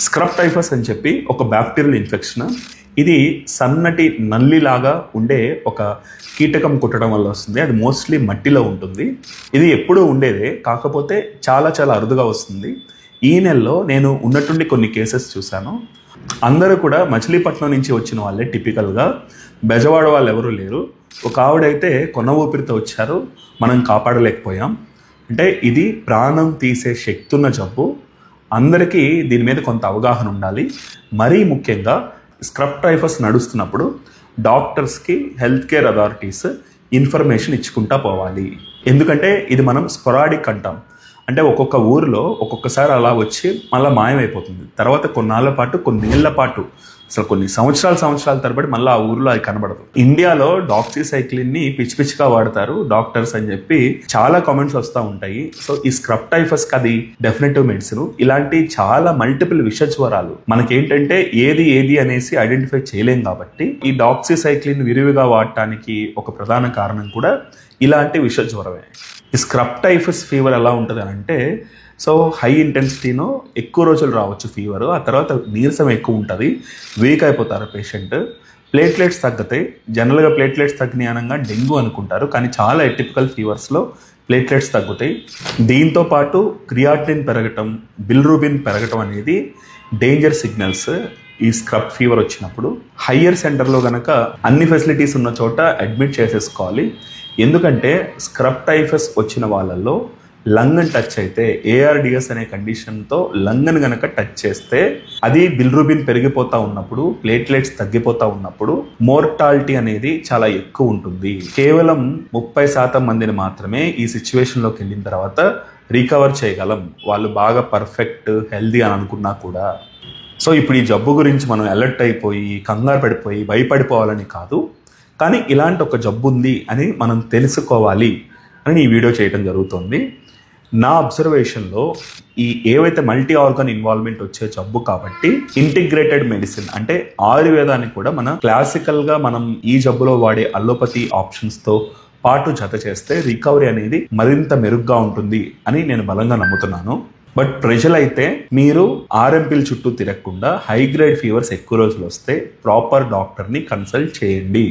Scrub typhus అని చెప్పి ఒక బ్యాక్టీరియల్ ఇన్ఫెక్షన్. ఇది సన్నటి నల్లిలాగా ఉండే ఒక కీటకం కుట్టడం వల్ల వస్తుంది. అది మోస్ట్లీ మట్టిలో ఉంటుంది. ఇది ఎప్పుడూ ఉండేదే కాకపోతే చాలా చాలా అరుదుగా వస్తుంది. ఈ నెలలో నేను ఉన్నట్టుండి కొన్ని కేసెస్ చూశాను. అందరూ కూడా మచిలీపట్నం నుంచి వచ్చిన వాళ్ళే టిపికల్గా బెజవాడ వాళ్ళు ఎవరూ లేరు. ఒక ఆవిడైతే కొన ఊపిరితో వచ్చారు. మనం కాపాడలేకపోయాం. అంటే ఇది ప్రాణం తీసే శక్తి ఉన్న జబ్బు. అందరికీ దీని మీద కొంత అవగాహన ఉండాలి. మరీ ముఖ్యంగా స్క్రబ్ టైఫస్ నడుస్తున్నప్పుడు డాక్టర్స్కి హెల్త్ కేర్ అథారిటీస్ ఇన్ఫర్మేషన్ ఇచ్చుకుంటా పోవాలి. ఎందుకంటే ఇది మనం స్పొరాడిక్ అంటాం. అంటే ఒక్కొక్క ఊరిలో ఒక్కొక్కసారి అలా వచ్చి మళ్ళీ మాయమైపోతుంది. తర్వాత కొన్నాళ్ళ పాటు కొన్నేళ్ళ పాటు అసలు కొన్ని సంవత్సరాల సంవత్సరాల తరబడి మళ్ళీ ఆ ఊర్లో అది కనబడదు. ఇండియాలో డాక్సీసైక్లిన్ని పిచ్చి పిచ్చిగా వాడతారు డాక్టర్స్ అని చెప్పి చాలా కామెంట్స్ వస్తూ ఉంటాయి. సో ఈ స్క్రబ్ టైఫస్ అది డెఫినెటివ్ మెడిసిన్. ఇలాంటి చాలా మల్టిపుల్ విష జ్వరాలు మనకేంటంటే ఏది ఏది అనేసి ఐడెంటిఫై చేయలేం కాబట్టి ఈ డాక్సీసైక్లిన్ విరివిగా వాడటానికి ఒక ప్రధాన కారణం కూడా ఇలాంటి విష జ్వరమే ఈ స్క్రబ్ టైఫస్ ఫీవర్ ఎలా ఉంటుంది అని అంటే సో హై ఇంటెన్సిటీనో ఎక్కువ రోజులు రావచ్చు ఫీవర్ ఆ తర్వాత నీరసం ఎక్కువ ఉంటుంది వీక్ అయిపోతారు పేషెంట్ ప్లేట్లెట్స్ తగ్గుతాయి. జనరల్గా ప్లేట్లెట్స్ తగ్గినాయి డెంగ్యూ అనుకుంటారు కానీ చాలా ఎటిపికల్ ఫీవర్స్లో ప్లేట్లెట్స్ తగ్గుతాయి. దీంతో పాటు క్రియాటిన్ పెరగటం బిల్రూబిన్ పెరగటం అనేది డేంజర్ సిగ్నల్స్ ఈ స్క్రబ్ ఫీవర్ వచ్చినప్పుడు. హయ్యర్ సెంటర్లో కనుక అన్ని ఫెసిలిటీస్ ఉన్న చోట అడ్మిట్ చేసేసుకోవాలి. ఎందుకంటే స్క్రబ్ టైఫస్ వచ్చిన వాళ్ళల్లో లంగ్ టచ్ అయితే ఏఆర్డిఎస్ అనే కండిషన్తో లంగ్ని గనక టచ్ చేస్తే అది బిల్రూబిన్ పెరిగిపోతా ఉన్నప్పుడు ప్లేట్లెట్స్ తగ్గిపోతా ఉన్నప్పుడు మోర్టాలిటీ అనేది చాలా ఎక్కువ ఉంటుంది. కేవలం ముప్పై శాతం మందిని మాత్రమే ఈ సిచ్యువేషన్లోకి వెళ్ళిన తర్వాత రికవర్ చేయగలం. వాళ్ళు బాగా పర్ఫెక్ట్ హెల్దీ అని అనుకున్నా కూడా. సో ఇప్పుడు ఈ జబ్బు గురించి మనం అలర్ట్ అయిపోయి కంగారు పడిపోయి భయపడిపోవాలని కాదు. కానీ ఇలాంటి ఒక జబ్బు ఉంది అని మనం తెలుసుకోవాలి అని ఈ వీడియో చేయడం జరుగుతుంది. నా అబ్జర్వేషన్లో ఈ ఏవైతే మల్టీ ఆర్గన్ ఇన్వాల్వ్మెంట్ వచ్చే జబ్బు కాబట్టి ఇంటిగ్రేటెడ్ మెడిసిన్ అంటే ఆయుర్వేదాన్ని కూడా మనం క్లాసికల్గా మనం ఈ జబ్బులో వాడే అల్లోపతి ఆప్షన్స్తో పాటు జత చేస్తే రికవరీ అనేది మరింత మెరుగ్గా ఉంటుంది అని నేను బలంగా నమ్ముతున్నాను. బట్ ప్రజలైతే మీరు ఆర్ఎంపీల చుట్టూ తిరగకుండా హై గ్రేడ్ ఫీవర్స్ ఎక్కువ రోజులు వస్తే ప్రాపర్ డాక్టర్ని కన్సల్ట్ చేయండి.